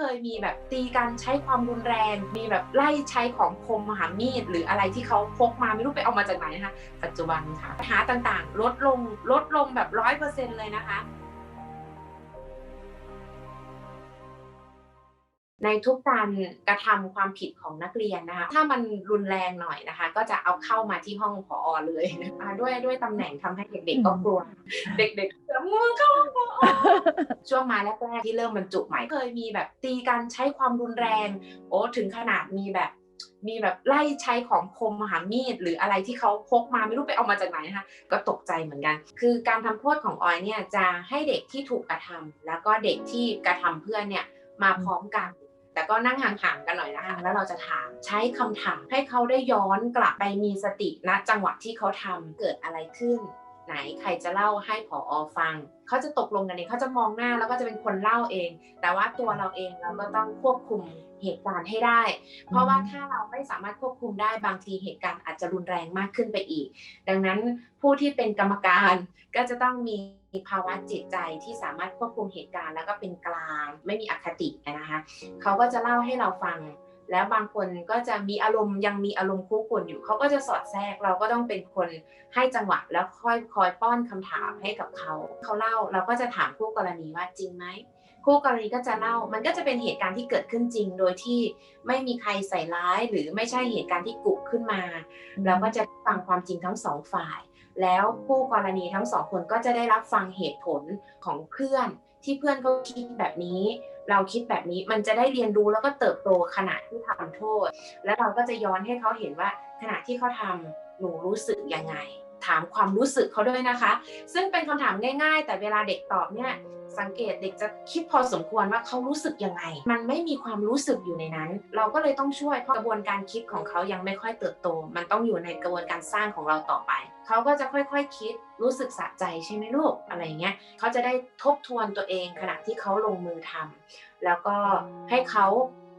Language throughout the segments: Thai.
เคยมีแบบตีกันใช้ความรุนแรง มีแบบไล่ใช้ของคมมหามีด หรืออะไรที่เขาพกมาไม่รู้ไปเอามาจากไหนนะคะ ปัจจุบันค่ะปัญหาต่างๆ ลดลงลดลงแบบร้อยเปอร์เซ็นเลยนะคะ ในทุกการกระทำความผิดของนักเรียนนะคะ ถ้ามันรุนแรงหน่อยนะคะ ก็จะเอาเข้ามาที่ห้องผอเลยนะคะด้วยด้วยตำแหน่งทำให้เด็กๆก็กลัว เด็กๆจะมือเข้าผอช่วงมาแรกๆที่เริ่มบรรจุใหม่เคยมีแบบตีกันใช้ความรุนแรง โอ้ถึงขนาดมีแบบมีแบบไล่ใช้ของคมมหามีด หรืออะไรที่เขาพกมาไม่รู้ไปเอามาจากไหนนะคะก็ตกใจเหมือนกัน คือการทำโทษของออยเนี่ยจะให้เด็กที่ถูกกระทำแล้วก็เด็กที่กระทำเพื่อนเนี่ยมาพร้อมกัน แต่ก็นั่งห่างๆกันหน่อยนะคะ แล้วเราจะถามใช้คำถามให้เขาได้ย้อนกลับไปมีสติณจังหวะที่เขาทำเกิดอะไรขึ้น ไหนใครจะเล่าให้ผออฟัง เขาจะตกลงกันเองเขาจะมองหน้าแล้วก็จะเป็นคนเล่าเอง แต่ว่าตัวเราเองเราก็ต้องควบคุมเหตุการณ์ให้ได้ เพราะว่าถ้าเราไม่สามารถควบคุมได้บางทีเหตุการณ์อาจจะรุนแรงมากขึ้นไปอีก ดังนั้นผู้ที่เป็นกรรมการก็จะต้องมีภาวะจิตใจที่สามารถควบคุมเหตุการณ์ แล้วก็เป็นกลางไม่มีอคตินะคะเขาก็จะเล่าให้เราฟัง แล้วบางคนก็จะมีอารมณ์ยังมีอารมณ์คุกคุนอยู่เขาก็จะสอดแทรกเราก็ต้องเป็นคนให้จังหวะแล้วค่อยคอยป้อนคำถามให้กับเขาเขาเล่าเราก็จะถามคู่กรณีว่าจริงไหมคู่กรณีก็จะเล่ามันก็จะเป็นเหตุการณ์ที่เกิดขึ้นจริง โดยที่ไม่มีใครใส่ร้ายหรือไม่ใช่เหตุการณ์ที่กุขึ้นมาเราก็จะฟังความจริงทั้งสองฝ่าย แล้วคู่กรณีทั้งสองคนก็จะได้รับฟังเหตุผลของเพื่อนที่เพื่อนเขาคิดแบบนี้ เราคิดแบบนี้มันจะได้เรียนรู้แล้วก็เติบโตขณะที่ทำโทษ แล้วเราก็จะย้อนให้เขาเห็นว่าขณะที่เขาทำหนูรู้สึกยังไง ถามความรู้สึกเขาด้วยนะคะ ซึ่งเป็นคำถามง่าย ๆ แต่เวลาเด็กตอบเนี่ย สังเกตเด็กจะคิดพอสมควรว่าเขารู้สึกยังไง มันไม่มีความรู้สึกอยู่ในนั้น เราก็เลยต้องช่วยเพราะกระบวนการคิดของเขายังไม่ค่อยเติบโต มันต้องอยู่ในกระบวนการสร้างของเราต่อไป เขาก็จะค่อยๆคคิดรู้สึกสะใจใช่ไหมลูกอะไรเงี้ยเขาจะได้ทบทวนตัวเองขณะที่เขาลงมือทำแล้วก็ให้เขา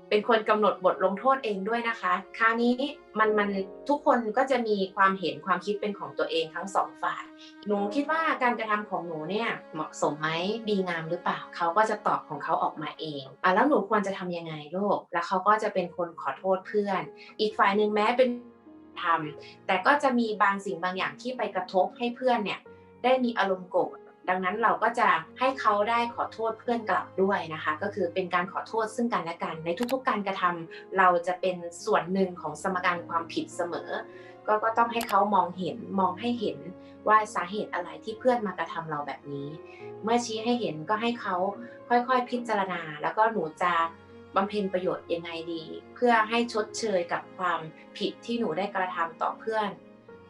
เป็นคนกำหนดบทลงโทษเองด้วยนะคะ คราวนี้มันมันทุกคนก็จะมีความเห็นความคิดเป็นของตัวเองทั้งสองฝ่าย หนูคิดว่าการกระทำของหนูเนี่ยเหมาะสมไหมดีงามหรือเปล่าเขาก็จะตอบของเขาออกมาเองอะแล้วหนูควรจะทำยังไงลูกแล้วเขาก็จะเป็นคนขอโทษเพื่อน อีกฝ่ายหนึ่งแม้เป็นทำแต่ก็จะมีบางสิ่งบางอย่างที่ไปกระทบให้เพื่อนเนี่ยได้มีอารมณ์โกรธ ดังนั้นเราก็จะให้เขาได้ขอโทษเพื่อนกลับด้วยนะคะ ก็คือเป็นการขอโทษซึ่งกันและกัน ในทุกๆ การกระทำเราจะเป็นส่วนหนึ่งของสมการความผิดเสมอ ก็ก็ต้องให้เขามองเห็นมองให้เห็นว่าสาเหตุอะไรที่เพื่อนมากระทำเราแบบนี้ เมื่อชี้ให้เห็นก็ให้เขาค่อยๆ พิจารณา แล้วก็หนูจะบำเพ็ญประโยชน์ยังไงดี เพื่อให้ชดเชยกับความผิดที่หนูได้กระทำต่อเพื่อน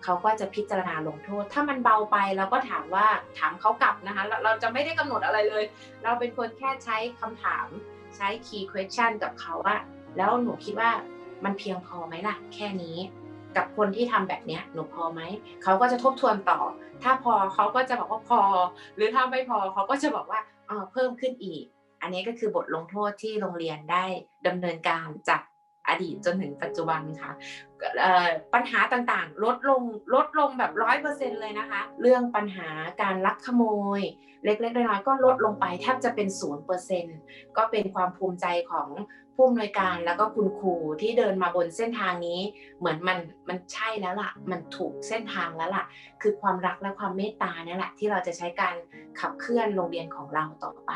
เขาก็จะพิจารณาลงโทษ ถ้ามันเบาไปเราก็ถามว่าถามเขากลับนะคะเราเราจะไม่ได้กำหนดอะไรเลย เราเป็นคนแค่ใช้คำถามใช้ key question กับเขาว่า แล้วหนูคิดว่ามันเพียงพอไหมล่ะ แค่นี้ กับคนที่ทำแบบเนี้ยหนูพอไหมเขาก็จะทบทวนต่อ ถ้าพอเขาก็จะบอกว่าพอ หรือถ้าไม่พอเขาก็จะบอกว่าเออเพิ่มขึ้นอีก อันนี้ก็คือบทลงโทษที่โรงเรียนได้ดำเนินการจาก อดีตจนถึงปัจจุบันค่ะปัญหาต่างๆ ลดลงลดลงแบบร้อยเปอร์เซ็นเลยนะคะ เรื่องปัญหาการลักขโมย เล็กๆน้อยๆก็ลดลงไปแทบจะเป็นศูนย์เปอร์เซ็นก็เป็นความภูมิใจของผู้อำนวยการแล้วก็คุณครูที่เดินมาบนเส้นทางนี้ เหมือนมันมันใช่แล้วล่ะ มันถูกเส้นทางแล้วล่ะ คือความรักและความเมตตาเนี่ยแหละที่เราจะใช้การขับเคลื่อนโรงเรียนของเราต่อไป